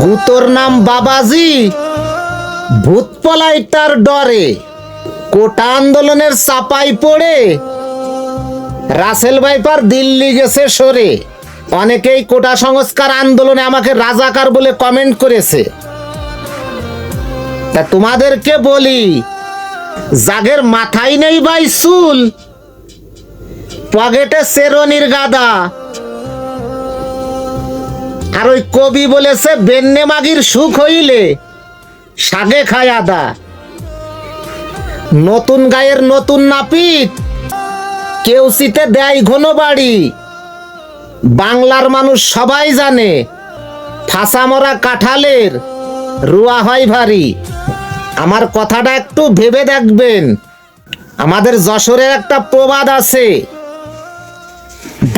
গুতোর নাম বাবাজি। ভূত পলাই তার ডরে। কোটা আন্দোলনের চাপাই পড়ে। রাসেল ভাইপার দিল্লি গেছে সরে। অনেকেই কোটা সংস্কার আন্দোলনে আমাকে রাজাকার বলে কমেন্ট করেছে। তা তোমাদেরকে বলি, জাগের মাথায় নেই ভাই চুল, পকেটে সেরনির গাদা আর ওই কবি বলেছে, বেন্নে মাগির সুখ হইলে সাগে খায় আদা। নতুন গায়ের নতুন নাপিত, কেউ শীতে দেয় ঘন বাড়ি। বাংলার মানুষ সবাই জানে, ফাঁসা মরা কাঁঠালের রুয়া হয় ভারী। আমার কথাটা একটু ভেবে দেখবেন। আমাদের যশোরের একটা প্রবাদ আছে,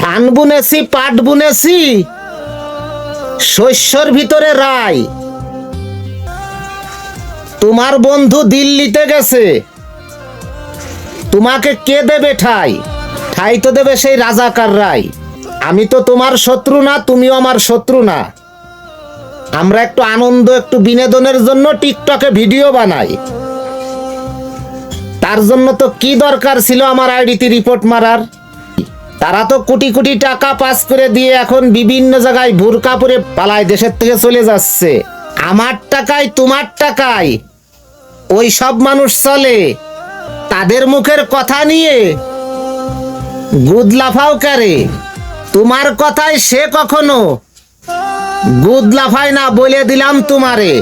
ধান বুনেছি, পাট বুনেছি শস্যর ভিতরে রায়। তোমার বন্ধু দিল্লিতে গেছে। তোমাকে কে দেবে ঠাই? ঠাই তো দেবে সেই রাজাকার রায়। আমি তো তোমার শত্রু না, তুমিও আমার শত্রু না। আমরা একটু আনন্দ, একটু বিনোদনের জন্য টিকটকে ভিডিও বানাই। তার জন্য তো কি দরকার ছিল আমার আইডিতে রিপোর্ট মারার? তারা তো কোটি কোটি টাকা পাস করে দিয়ে এখন বিভিন্ন জায়গায় ভুরকা পরে পালায় দেশের থেকে চলে যাচ্ছে। আমার টাকায় তোমার টাকায় ওই সব মানুষ চলে। তাদের মুখের কথা নিয়ে গুদ লাফাও কারে। তোমার কথায় সে কখনো গুদ লাফায় না বলে দিলাম তোমারে।